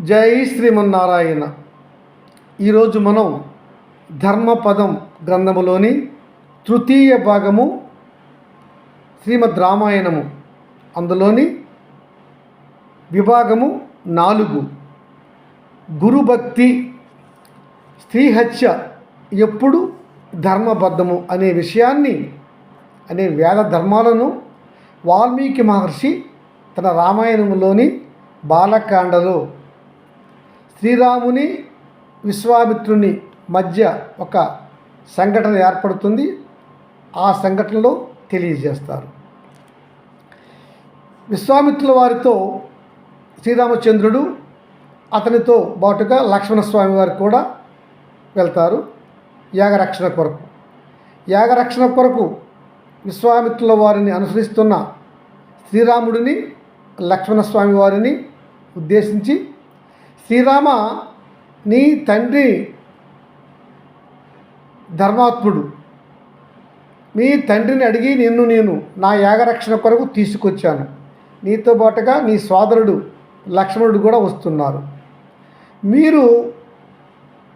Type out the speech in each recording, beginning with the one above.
జై శ్రీమన్నారాయణ. ఈరోజు మనం ధర్మపదం గ్రంథములోని తృతీయ భాగము శ్రీమద్ రామాయణము అందులోని విభాగము నాలుగు. గురుభక్తి స్త్రీహత్య ఎప్పుడు ధర్మబద్ధము అనే విషయాన్ని అనే వేద ధర్మాలను వాల్మీకి మహర్షి తన రామాయణంలోని బాలకాండలో శ్రీరాముని విశ్వామిత్రుని మధ్య ఒక సంఘటన ఏర్పడుతుంది. ఆ సంఘటనలో తెలియజేస్తారు. విశ్వామిత్రుల వారితో శ్రీరామచంద్రుడు అతనితో పాటుగా లక్ష్మణస్వామి వారు కూడా వెళ్తారు. యాగరక్షణ కొరకు. యాగరక్షణ కొరకు విశ్వామిత్రుల వారిని అనుసరిస్తున్న శ్రీరాముడిని లక్ష్మణస్వామి వారిని ఉద్దేశించి శ్రీరామ నీ తండ్రి ధర్మాత్ముడు. మీ తండ్రిని అడిగి నిన్ను నేను నా యాగరక్షణ కొరకు తీసుకొచ్చాను. నీతో పాటుగా నీ సోదరుడు లక్ష్మణుడు కూడా వస్తున్నారు. మీరు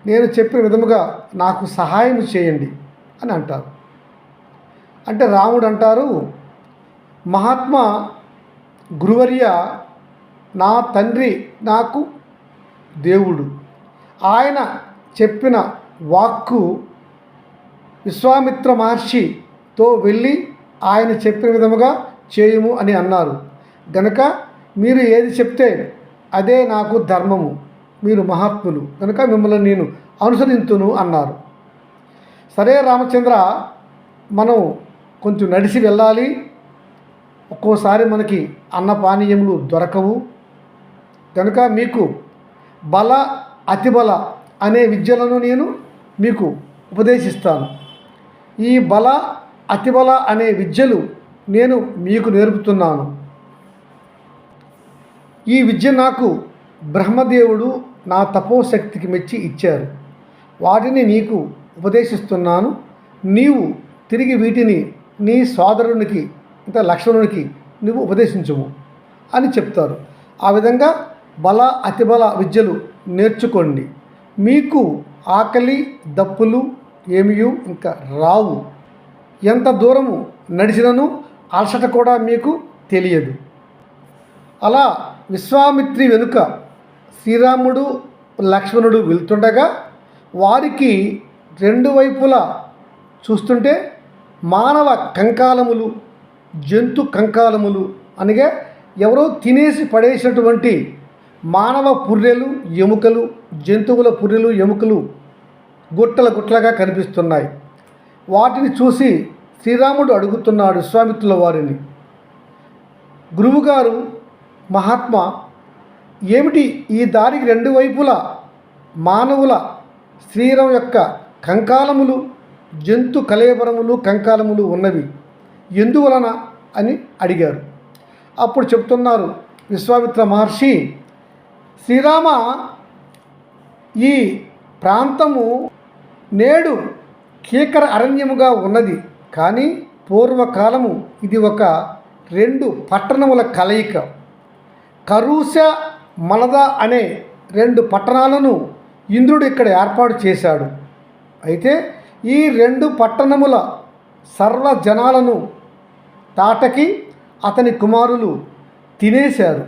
నేను చెప్పిన విధముగా నాకు సహాయం చేయండి అని అంటారు. అంటే రాముడు అంటారు మహాత్మా గురువర్య నా తండ్రి నాకు దేవుడు. ఆయన చెప్పిన వాక్కు విశ్వామిత్ర మహర్షితో వెళ్ళి ఆయన చెప్పిన విధముగా చేయుము అని అన్నారు. గనుక మీరు ఏది చెప్తే అదే నాకు ధర్మము మీరు మహాత్ములు. కనుక మిమ్మల్ని నేను అనుసరింతును అన్నారు. సరే రామచంద్ర మనం కొంచెం నడిచి వెళ్ళాలి. ఒక్కోసారి మనకి అన్నపానీయములు దొరకవు. కనుక మీకు బల అతిబల అనే విద్యలను నేను మీకు ఉపదేశిస్తాను. ఈ బల అతిబల అనే విద్యలు నేను మీకు నేర్పుతున్నాను. ఈ విద్య నాకు బ్రహ్మదేవుడు నా తపోశక్తికి మెచ్చి ఇచ్చారు. వాటిని నీకు ఉపదేశిస్తున్నాను. నీవు తిరిగి వీటిని నీ సోదరునికి ఇంకా లక్ష్మణునికి నువ్వు ఉపదేశించము అని చెప్తారు. ఆ విధంగా బల అతిబల విద్యలు నేర్చుకోండి. మీకు ఆకలి దప్పులు ఏమియు ఇంకా రావు. ఎంత దూరము నడిచినను అలసట కూడా మీకు తెలియదు. అలా విశ్వామిత్రి వెనుక శ్రీరాముడు లక్ష్మణుడు వెళ్తుండగా వారికి రెండు వైపులా చూస్తుంటే మానవ కంకాలములు జంతు కంకాలములు అనగా ఎవరో తినేసి పడేసినటువంటి మానవ పుర్రెలు ఎముకలు జంతువుల పుర్రెలు ఎముకలు గుట్టల గుట్టలుగా కనిపిస్తున్నాయి. వాటిని చూసి శ్రీరాముడు అడుగుతున్నాడు విశ్వామిత్రుల వారిని గురువుగారు మహాత్మా ఏమిటి ఈ దారికి రెండు వైపులా మానవుల శరీరం యొక్క కంకాలములు జంతు కలేబరములు కంకాలములు ఉన్నవి? ఎందువలన? అని అడిగారు. అప్పుడు చెప్తున్నారు విశ్వామిత్ర మహర్షి శ్రీరామ ఈ ప్రాంతము నేడు కీకర అరణ్యముగా ఉన్నది. కానీ పూర్వకాలము ఇది ఒక రెండు పట్టణముల కలయిక. కరూస మలద అనే రెండు పట్టణాలను ఇంద్రుడు ఇక్కడ ఏర్పాటు చేశాడు. అయితే ఈ రెండు పట్టణముల సర్వ జనాలను తాటకి అతని కుమారులు తినేశారు.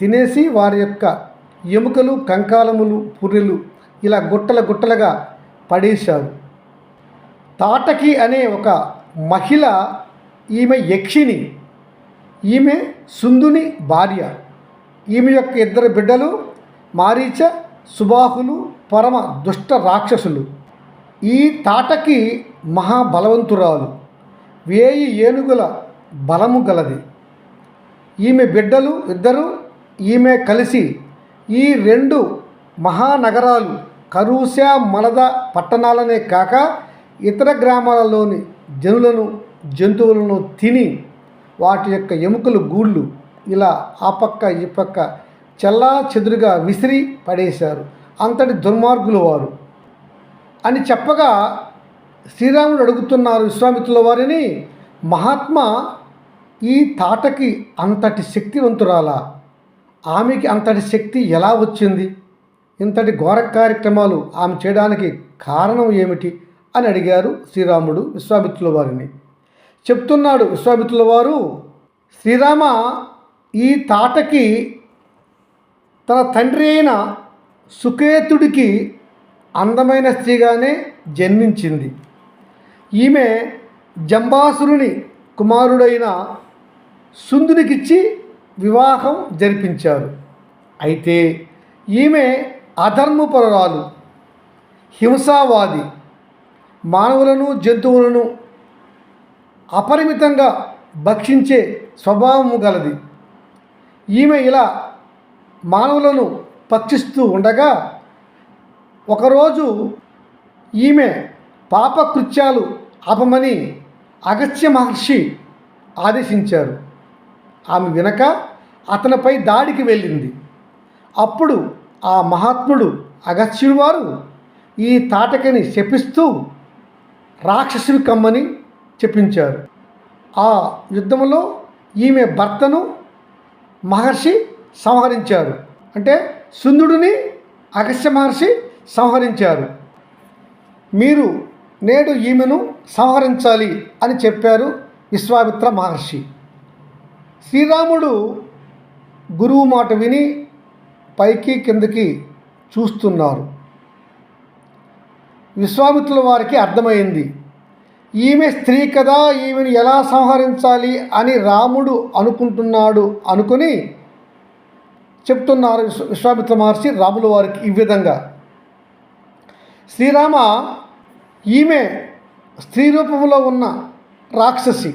తినేసి వారి యొక్క ఎముకలు కంకాలములు పుర్రెలు ఇలా గుట్టల గుట్టలుగా పడేశారు. తాటకి అనే ఒక మహిళ ఈమె యక్షిని ఈమె సుందుని భార్య. ఈమె యొక్క ఇద్దరు బిడ్డలు మారీచ సుబాహులు పరమ దుష్ట రాక్షసులు. ఈ తాటకి మహాబలవంతురాలు వేయి ఏనుగుల బలము గలది. ఈమె బిడ్డలు ఇద్దరు ఈమె కలిసి ఈ రెండు మహానగరాలు కరూస మలద పట్టణాలనే కాక ఇతర గ్రామాలలోని జనులను జంతువులను తిని వాటి యొక్క ఎముకలు గూళ్ళు ఇలా ఆ పక్క ఈ పక్క చల్లా చెదురుగా విసిరి పడేశారు. అంతటి దుర్మార్గులు వారు. అని చెప్పగా శ్రీరాముడు అడుగుతున్నారు విశ్వామిత్రుల వారిని మహాత్మా ఈ తాటకి అంతటి శక్తివంతురాలా? ఆమెకి అంతటి శక్తి ఎలా వచ్చింది? ఇంతటి ఘోర కార్యక్రమాలు ఆమె చేయడానికి కారణం ఏమిటి? అని అడిగారు శ్రీరాముడు విశ్వామిత్రుల వారిని. చెప్తున్నాడు విశ్వామిత్రుల వారు శ్రీరామ ఈ తాటకి తన తండ్రి అయిన సుకేతుడికి అందమైన స్త్రీగానే జన్మించింది. ఈమె జంబాసురుని కుమారుడైన సుందునికిచ్చి వివాహం జరిపించారు. అయితే ఈమె అధర్మపరురాలు హింసావాది మానవులను జంతువులను అపరిమితంగా భక్షించే స్వభావము గలది. ఈమె ఇలా మానవులను పక్షిస్తూ ఉండగా ఒకరోజు ఈమె పాపకృత్యాలు ఆపమని అగస్త్య మహర్షి ఆదేశించారు. ఆమె వినక అతనిపై దాడికి వెళ్ళింది. అప్పుడు ఆ మహాత్ముడు అగస్త్యుడు వారు ఈ తాటకని శపిస్తూ రాక్షసుని కమ్మని చెప్పించారు. ఆ యుద్ధంలో ఈమె భర్తను మహర్షి సంహరించారు. అంటే సుందుడిని అగస్త్య మహర్షి సంహరించారు. మీరు నేడు ఈమెను సంహరించాలి అని చెప్పారు విశ్వామిత్ర మహర్షి. శ్రీరాముడు గురువు మాట విని పైకి కిందకి చూస్తున్నారు. విశ్వామిత్రుల వారికి అర్థమైంది ఈమె స్త్రీ కదా ఈమెను ఎలా సంహరించాలి అని రాముడు అనుకుంటున్నాడు అనుకుని చెప్తున్నారు విశ్వ విశ్వామిత్ర మహర్షి రాముల వారికి ఈ విధంగా. శ్రీరామ ఈమె స్త్రీ రూపంలో ఉన్న రాక్షసి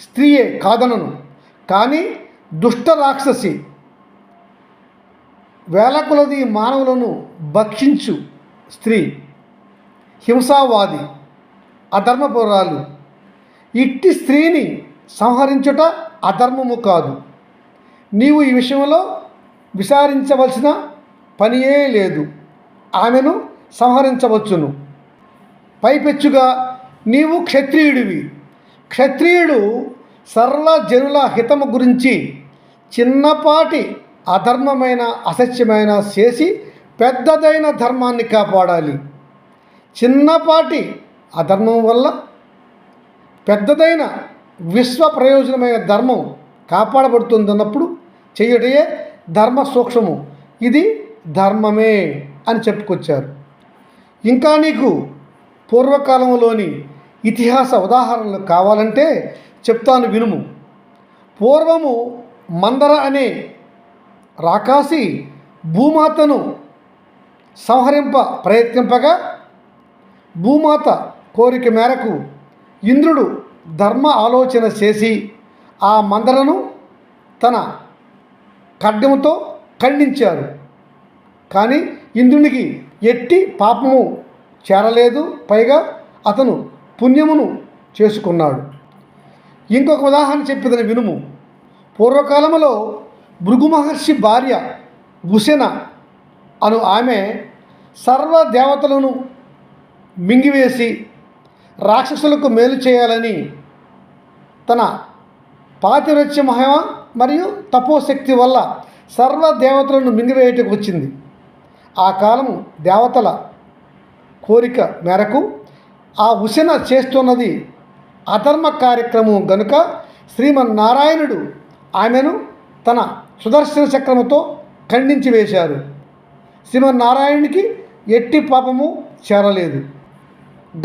స్త్రీయే కాదనను. కానీ దుష్ట రాక్షసి వేల కొలది మానవులను భక్షించు స్త్రీ హింసావాది అధర్మపురాలు. ఇట్టి స్త్రీని సంహరించుట అధర్మము కాదు. నీవు ఈ విషయంలో విచారించవలసిన పనియే లేదు. ఆమెను సంహరించవచ్చును. పైపెచ్చుగా నీవు క్షత్రియుడివి. క్షత్రియుడు సరళ జనుల హితము గురించి చిన్నపాటి అధర్మమైన అసత్యమైన చేసి పెద్దదైన ధర్మాన్ని కాపాడాలి. చిన్నపాటి అధర్మం వల్ల పెద్దదైన విశ్వ ప్రయోజనమైన ధర్మం కాపాడబడుతుందన్నప్పుడు చేయటయే ధర్మ సూక్ష్మము. ఇది ధర్మమే అని చెప్పుకొచ్చారు. ఇంకా నీకు పూర్వకాలంలోని ఇతిహాస ఉదాహరణలు కావాలంటే చెప్తాను వినుము. పూర్వము మందర అనే రాకాసి భూమాతను సంహరింప ప్రయత్నింపగా భూమాత కోరిక మేరకు ఇంద్రుడు ధర్మ ఆలోచన చేసి ఆ మందరను తన ఖడ్గముతో ఖండించారు. కానీ ఇంద్రునికి ఎట్టి పాపము చేరలేదు. పైగా అతను పుణ్యమును చేసుకున్నాడు. ఇంకొక ఉదాహరణ చెప్పేదని వినుము. పూర్వకాలంలో భృగు మహర్షి భార్య గుసెన అను ఆమె సర్వ దేవతలను మింగివేసి రాక్షసులకు మేలు చేయాలని తన పాతివ్రత్య మహిమ మరియు తపోశక్తి వల్ల సర్వ దేవతలను మింగివేయటకు వచ్చింది. ఆ కాలం దేవతల కోరిక మేరకు ఆ ఉసెన చేస్తున్నది అధర్మ కార్యక్రమం గనుక శ్రీమన్నారాయణుడు ఆమెను తన సుదర్శన చక్రముతో ఖండించి వేశారు. శ్రీమన్నారాయణుడికి ఎట్టి పాపము చేరలేదు.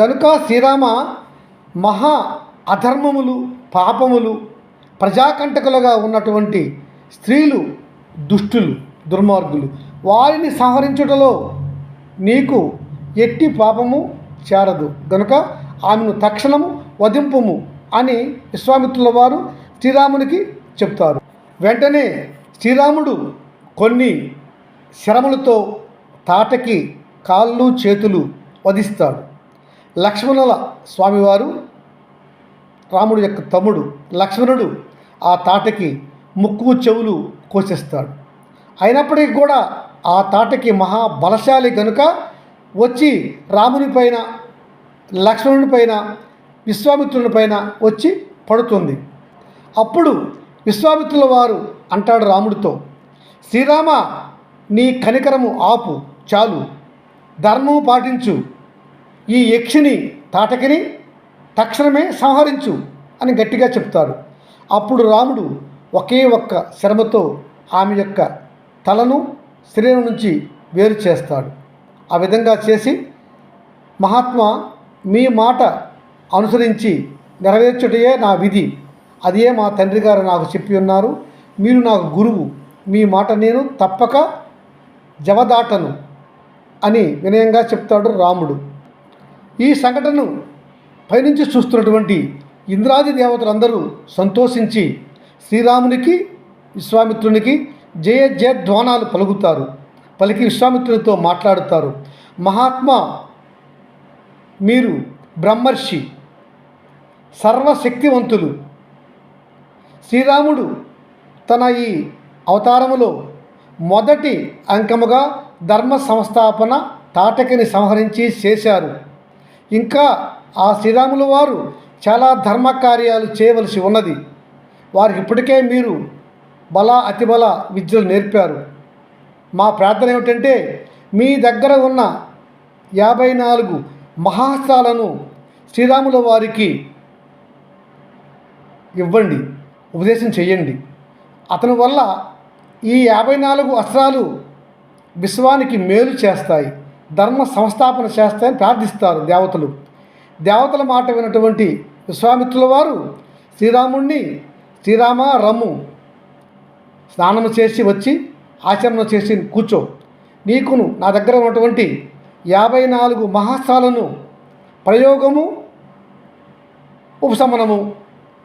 గనుక శ్రీరామ మహా అధర్మములు పాపములు ప్రజాకంటకులుగా ఉన్నటువంటి స్త్రీలు దుష్టులు దుర్మార్గులు వారిని సంహరించుటలో నీకు ఎట్టి పాపము చేరదు. గనుక ఆమెను తక్షణము వధింపుము అని విశ్వామిత్రుల వారు శ్రీరామునికి చెప్తారు. వెంటనే శ్రీరాముడు కొన్ని శరములతో తాటకి కాళ్ళు చేతులు వధిస్తాడు. లక్ష్మణుల స్వామివారు రాముడు యొక్క తమ్ముడు లక్ష్మణుడు ఆ తాటకి ముక్కు చెవులు కోసేస్తాడు. అయినప్పటికీ కూడా ఆ తాటకి మహా బలశాలి వచ్చి రాముని పైన లక్ష్మణుని పైన విశ్వామిత్రుని పైన వచ్చి పడుతుంది. అప్పుడు విశ్వామిత్రుల వారు అంటాడు రాముడితో శ్రీరామ నీ కనికరము ఆపు చాలు. ధర్మము పాటించు. ఈ యక్షిని తాటకిని తక్షణమే సంహరించు అని గట్టిగా చెప్తాడు. అప్పుడు రాముడు ఒకే ఒక్క శ్రమతో ఆమె యొక్క తలను శరీరం నుంచి వేరు చేస్తాడు. ఆ విధంగా చేసి మహాత్మా మీ మాట అనుసరించి నెరవేర్చుటయే నా విధి. అదే మా తండ్రి గారు నాకు చెప్పి ఉన్నారు. మీరు నాకు గురువు. మీ మాట నేను తప్పక జవదాటను అని వినయంగా చెప్తాడు రాముడు. ఈ సంఘటనను పైనుంచి చూస్తున్నటువంటి ఇంద్రాది దేవతలందరూ సంతోషించి శ్రీరామునికి విశ్వామిత్రునికి జయ జయధ్వానాలు పలుకుతారు. పలికి విశ్వామిత్రునితో మాట్లాడుతారు. మహాత్మా మీరు బ్రహ్మర్షి. సర్వశక్తివంతులు. శ్రీరాముడు తన ఈ అవతారములో మొదటి అంకముగా ధర్మ సంస్థాపన తాటకిని సంహరించి చేశారు. ఇంకా ఆ శ్రీరాముల వారు చాలా ధర్మ కార్యాలు చేయవలసి ఉన్నది. వారికి ఇప్పటికే మీరు బల అతిబల విద్యలు నేర్పారు. మా ప్రార్థన ఏమిటంటే మీ దగ్గర ఉన్న యాభై నాలుగు మహాస్త్రాలను శ్రీరాముల వారికి ఇవ్వండి ఉపదేశం చేయండి అతని వల్ల ఈ యాభై నాలుగు అస్త్రాలు విశ్వానికి మేలు చేస్తాయి ధర్మ సంస్థాపన చేస్తాయని ప్రార్థిస్తారు దేవతలు. దేవతల మాట వినటువంటి విశ్వామిత్రుల వారు శ్రీరాముణ్ణి శ్రీరామ రమ్ము స్నానము చేసి వచ్చి ఆచరణ చేసి కూర్చో. నీకును నా దగ్గర ఉన్నటువంటి యాభై నాలుగు మహాస్త్రాలను ప్రయోగము ఉపశమనము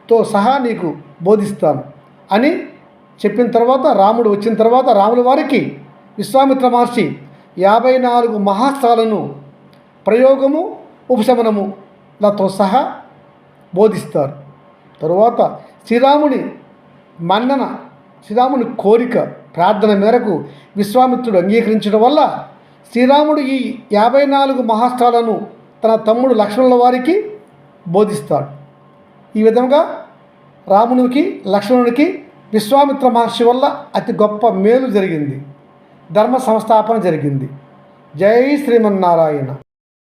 తో సహా నీకు బోధిస్తాను. అని చెప్పిన తర్వాత రాముడు వచ్చిన తర్వాత రాముల వారికి విశ్వామిత్ర మహర్షి యాభై నాలుగు మహాస్త్రాలను ప్రయోగము ఉపశమనములతో సహా బోధిస్తారు. తరువాత శ్రీరాముని మన్నన శ్రీరాముని కోరిక ప్రార్థన మేరకు విశ్వామిత్రుడు అంగీకరించడం వల్ల శ్రీరాముడు ఈ యాభై నాలుగు మహాస్త్రాలను తన తమ్ముడు లక్ష్మణుల వారికి బోధిస్తాడు. ఈ విధంగా రామునికి లక్ష్మణునికి విశ్వామిత్ర మహర్షి వల్ల అతి గొప్ప మేలు జరిగింది. ధర్మ సంస్థాపన జరిగింది. జై శ్రీమన్నారాయణ.